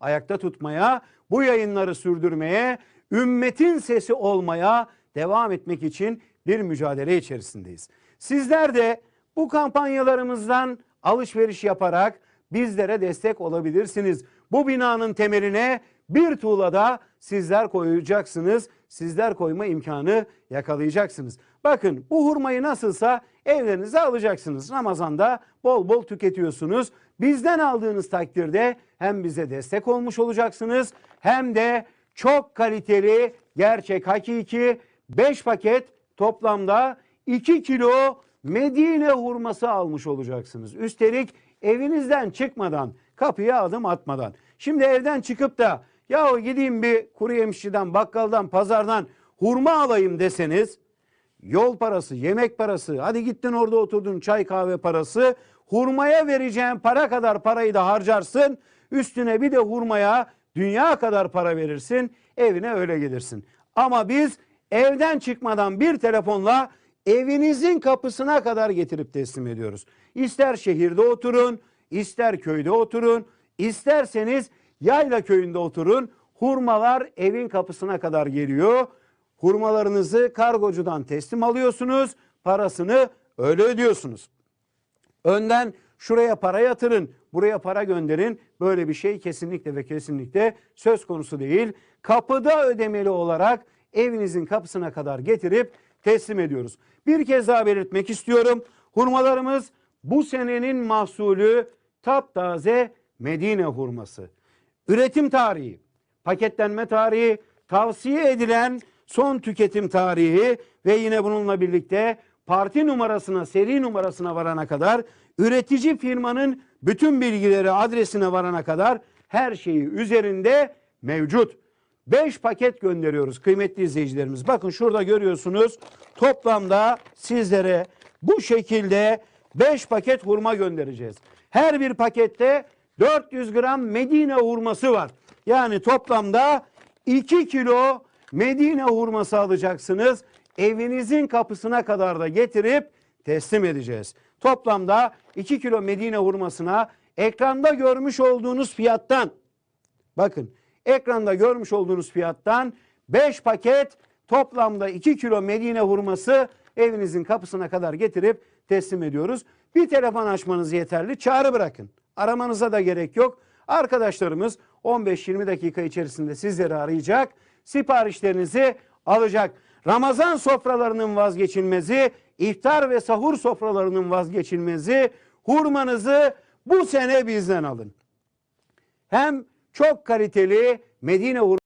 ayakta tutmaya, bu yayınları sürdürmeye, ümmetin sesi olmaya devam etmek için bir mücadele içerisindeyiz. Sizler de bu kampanyalarımızdan alışveriş yaparak bizlere destek olabilirsiniz. Bu binanın temeline bir tuğlada sizler koyacaksınız. Sizler koyma imkanı yakalayacaksınız. Bakın bu hurmayı nasılsa evlerinize alacaksınız. Ramazan'da bol bol tüketiyorsunuz. Bizden aldığınız takdirde hem bize destek olmuş olacaksınız hem de çok kaliteli, gerçek, hakiki 5 paket toplamda 2 kilo Medine hurması almış olacaksınız. Üstelik evinizden çıkmadan, kapıya adım atmadan. Şimdi evden çıkıp da yahu gideyim bir kuru yemişçiden, bakkaldan, pazardan hurma alayım deseniz yol parası, yemek parası, hadi gittin orada oturdun çay kahve parası, hurmaya vereceğin para kadar parayı da harcarsın. Üstüne bir de hurmaya dünya kadar para verirsin, evine öyle gelirsin. Ama biz evden çıkmadan bir telefonla evinizin kapısına kadar getirip teslim ediyoruz. İster şehirde oturun, ister köyde oturun, isterseniz yayla köyünde oturun. Hurmalar evin kapısına kadar geliyor. Hurmalarınızı kargocudan teslim alıyorsunuz. Parasını öyle ödüyorsunuz. Önden şuraya para yatırın, buraya para gönderin. Böyle bir şey kesinlikle ve kesinlikle söz konusu değil. Kapıda ödemeli olarak evinizin kapısına kadar getirip teslim ediyoruz. Bir kez daha belirtmek istiyorum. Hurmalarımız bu senenin mahsulü taptaze Medine hurması. Üretim tarihi, paketlenme tarihi, tavsiye edilen son tüketim tarihi ve yine bununla birlikte parti numarasına, seri numarasına varana kadar üretici firmanın bütün bilgileri adresine varana kadar her şeyi üzerinde mevcut. 5 paket gönderiyoruz kıymetli izleyicilerimiz. Bakın şurada görüyorsunuz toplamda sizlere bu şekilde 5 paket hurma göndereceğiz. Her bir pakette 400 gram Medine hurması var. Yani toplamda 2 kilo Medine hurması alacaksınız. Evinizin kapısına kadar da getirip teslim edeceğiz. Toplamda 2 kilo Medine hurmasına ekranda görmüş olduğunuz fiyattan bakın ekranda görmüş olduğunuz fiyattan 5 paket toplamda 2 kilo Medine hurması evinizin kapısına kadar getirip teslim ediyoruz. Bir telefon açmanız yeterli. Çağrı bırakın. Aramanıza da gerek yok. Arkadaşlarımız 15-20 dakika içerisinde sizleri arayacak. Siparişlerinizi alacak. Ramazan sofralarının vazgeçilmezi, iftar ve sahur sofralarının vazgeçilmezi, hurmanızı bu sene bizden alın. Hem çok kaliteli Medine hurması